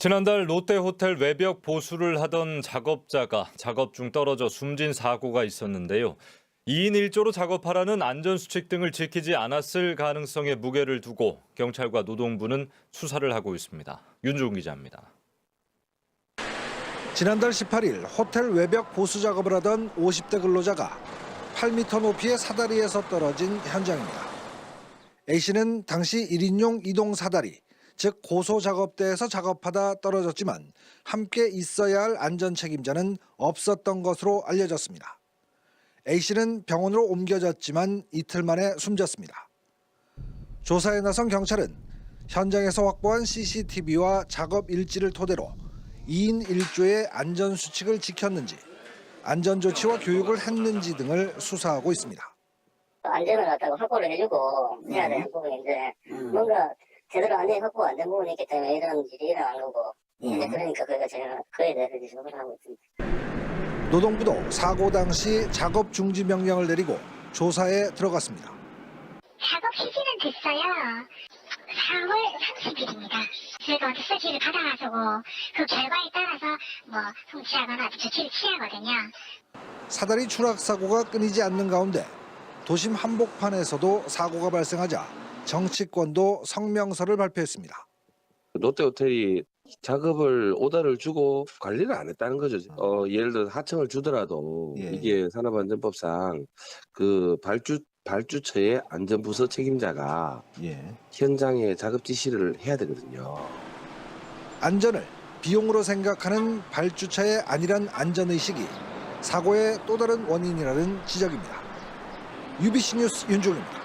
지난달 롯데호텔 외벽 보수를 하던 작업자가 작업 중 떨어져 숨진 사고가 있었는데요. 2인 1조로 작업하라는 안전수칙 등을 지키지 않았을 가능성에 무게를 두고 경찰과 노동부는 수사를 하고 있습니다. 윤종 기자입니다. 지난달 18일 호텔 외벽 보수 작업을 하던 50대 근로자가 8m 높이의 사다리에서 떨어진 현장입니다. A씨는 당시 1인용 이동 사다리, 즉 고소 작업대에서 작업하다 떨어졌지만 함께 있어야 할 안전 책임자는 없었던 것으로 알려졌습니다. A씨는 병원으로 옮겨졌지만 이틀 만에 숨졌습니다. 조사에 나선 경찰은 현장에서 확보한 CCTV와 작업 일지를 토대로 2인 1조의 안전 수칙을 지켰는지 안전 조치와 교육을 했는지 등을 수사하고 있습니다. 안전을 갖다가 확보를 해주고 해야 되는 부분인데 뭔가 제대로 안전이 확보가 안된 부분이 있기 때문에 이런 일이 일어난 거고 이제 그러니까 그가 제가 그에 대해서 조사를 하고 있습니다. 노동부도 사고 당시 작업 중지 명령을 내리고 조사에 들어갔습니다. 작업 해지는 됐어요. 4월 30일입니다. 저희가 어떤 서지를 받아가지고 그 결과에 따라서 뭐 송치하거나 조치를 취하거든요. 사다리 추락 사고가 끊이지 않는 가운데 도심 한복판에서도 사고가 발생하자 정치권도 성명서를 발표했습니다. 롯데호텔이 작업을 오더를 주고 관리를 안 했다는 거죠. 어, 예를 들어 하청을 주더라도 예. 이게 산업안전법상 그 발주 발주처의 안전부서 책임자가 예. 현장에 작업 지시를 해야 되거든요. 안전을 비용으로 생각하는 발주처의 안일한 안전의식이 사고의 또 다른 원인이라는 지적입니다. UBC 뉴스 윤종입니다.